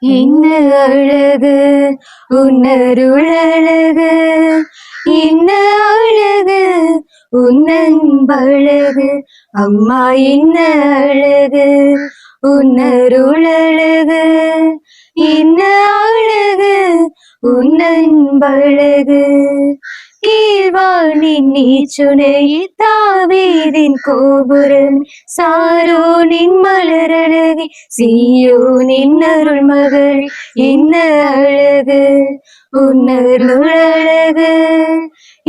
என்ன அழகு உன்னருள் அழகு. என்ன அழகு உன்னன்பழகு அம்மா என்ன அழகு உன்னருள் அழகு. என்ன அழகு உன்னன்பழகு கீழ்வானின் நீச்சுனை தாவீரின் கோபுரம் சாரோனின் மலரழகி சீயோனின் அருள் மகள் என்ன அழகு உன்னருள் அழகு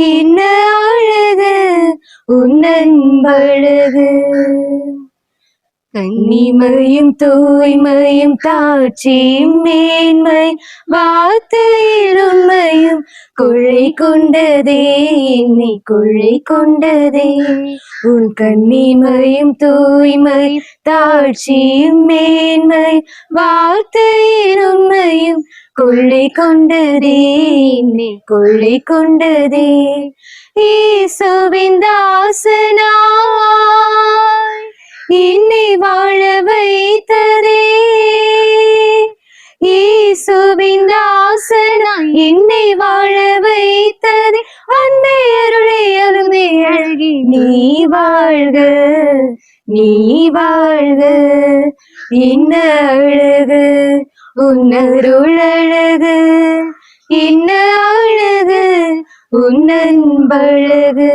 என்ன அழகு உன்னன்பழகு கண்ணிமையும் தூய்மையும் தாட்சியும் மேன்மை வார்த்தையில் உண்மையும் கொள்ளை கொண்டதே என்னை கொள்ளை கொண்டதே. உன் கண்ணிமையும் தூய்மை தாட்சியும் மேன்மை வார்த்தையில் உண்மையும் கொள்ளை கொண்டதே என்னை கொள்ளை கொண்டதே. ஈசோவின் தாசனா வாழ வைத்ததே. இயேசுவின் தாசனாய் என்னை வாழ வைத்ததே. அன்பே அருளே அருமே அழகி நீ வாழ்க நீ வாழ்க. என்ன அழகு உன்னருளழகு என்ன அழகு உன்னன்பழகு.